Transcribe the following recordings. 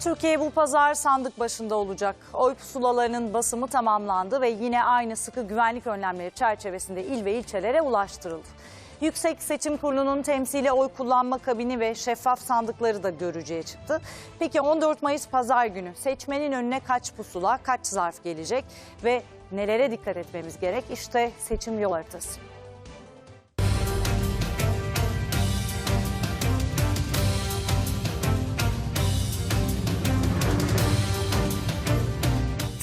Türkiye bu pazar sandık başında olacak. Oy pusulalarının basımı tamamlandı ve yine aynı sıkı güvenlik önlemleri çerçevesinde il ve ilçelere ulaştırıldı. Yüksek Seçim Kurulu'nun temsili oy kullanma kabini ve şeffaf sandıkları da görücüye çıktı. Peki 14 Mayıs pazar günü seçmenin önüne kaç pusula, kaç zarf gelecek ve nelere dikkat etmemiz gerek? İşte seçim yol haritası.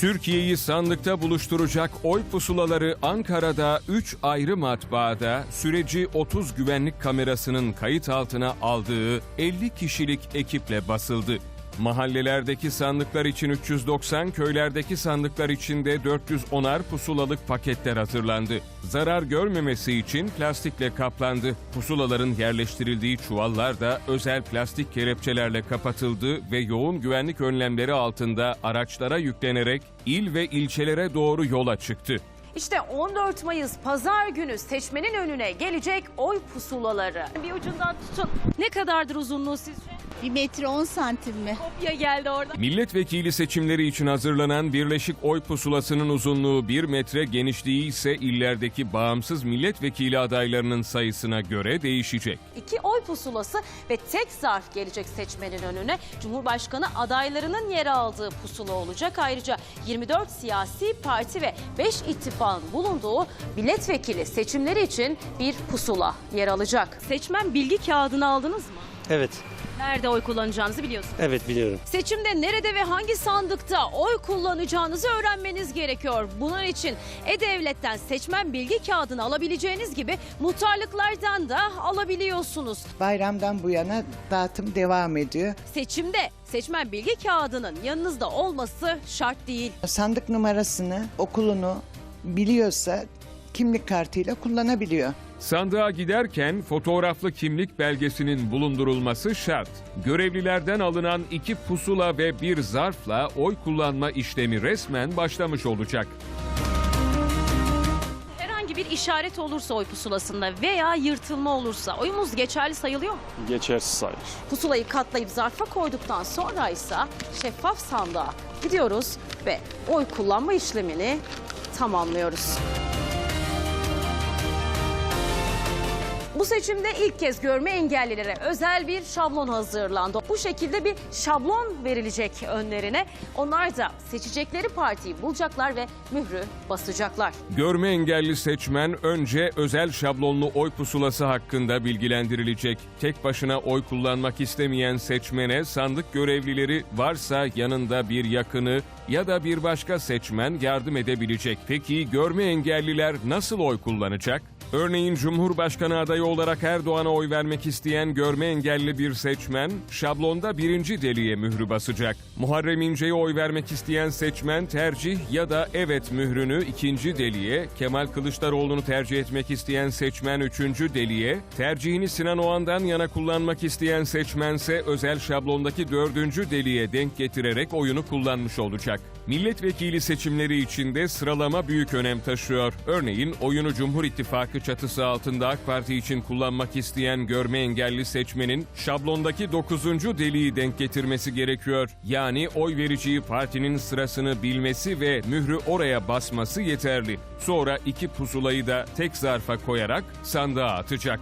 Türkiye'yi sandıkta buluşturacak oy pusulaları Ankara'da 3 ayrı matbaada süreci 30 güvenlik kamerasının kayıt altına aldığı 50 kişilik ekiple basıldı. Mahallelerdeki sandıklar için 390, köylerdeki sandıklar için de 410'ar pusulalık paketler hazırlandı. Zarar görmemesi için plastikle kaplandı. Pusulaların yerleştirildiği çuvallar da özel plastik kelepçelerle kapatıldı ve yoğun güvenlik önlemleri altında araçlara yüklenerek il ve ilçelere doğru yola çıktı. İşte 14 Mayıs pazar günü seçmenin önüne gelecek oy pusulaları. Bir ucundan tutun. Ne kadardır uzunluğu sizce? Bir metre 10 santim mi? Kopya geldi orada. Milletvekili seçimleri için hazırlanan Birleşik Oy Pusulası'nın uzunluğu 1 metre, genişliği ise illerdeki bağımsız milletvekili adaylarının sayısına göre değişecek. İki oy pusulası ve tek zarf gelecek seçmenin önüne. Cumhurbaşkanı adaylarının yer aldığı pusula olacak. Ayrıca 24 siyasi parti ve 5 ittifakın bulunduğu milletvekili seçimleri için bir pusula yer alacak. Seçmen bilgi kağıdını aldınız mı? Evet, Nerede oy kullanacağınızı biliyorsunuz. evet biliyorum. Seçimde nerede ve hangi sandıkta oy kullanacağınızı öğrenmeniz gerekiyor. Bunun için E-Devlet'ten seçmen bilgi kağıdını alabileceğiniz gibi muhtarlıklardan da alabiliyorsunuz. Bayramdan bu yana dağıtım devam ediyor. Seçimde seçmen bilgi kağıdının yanınızda olması şart değil. Sandık numarasını, okulunu biliyorsa kimlik kartıyla kullanabiliyor. Sandığa giderken fotoğraflı kimlik belgesinin bulundurulması şart. Görevlilerden alınan iki pusula ve bir zarfla oy kullanma işlemi resmen başlamış olacak. Herhangi bir işaret olursa oy pusulasında veya yırtılma olursa oyumuz geçerli sayılıyor mu? Geçersiz sayılır. Pusulayı katlayıp zarfa koyduktan sonra ise şeffaf sandığa gidiyoruz ve oy kullanma işlemini tamamlıyoruz. Bu seçimde ilk kez görme engellilere özel bir şablon hazırlandı. Bu şekilde bir şablon verilecek önlerine. Onlar da seçecekleri partiyi bulacaklar ve mührü basacaklar. Görme engelli seçmen önce özel şablonlu oy pusulası hakkında bilgilendirilecek. Tek başına oy kullanmak istemeyen seçmene sandık görevlileri varsa yanında bir yakını ya da bir başka seçmen yardım edebilecek. Peki görme engelliler nasıl oy kullanacak? Örneğin Cumhurbaşkanı adayı olarak Erdoğan'a oy vermek isteyen görme engelli bir seçmen şablonda birinci deliğe mührü basacak. Muharrem İnce'ye oy vermek isteyen seçmen tercih ya da evet mührünü ikinci deliğe, Kemal Kılıçdaroğlu'nu tercih etmek isteyen seçmen üçüncü deliğe, tercihini Sinan Oğan'dan yana kullanmak isteyen seçmense özel şablondaki dördüncü deliğe denk getirerek oyunu kullanmış olacak. Milletvekili seçimleri içinde sıralama büyük önem taşıyor. Örneğin oyunu Cumhur İttifakı çatısı altında AK Parti için kullanmak isteyen görme engelli seçmenin şablondaki 9. deliği denk getirmesi gerekiyor. Yani oy vereceği partinin sırasını bilmesi ve mührü oraya basması yeterli. Sonra iki pusulayı da tek zarfa koyarak sandığa atacak.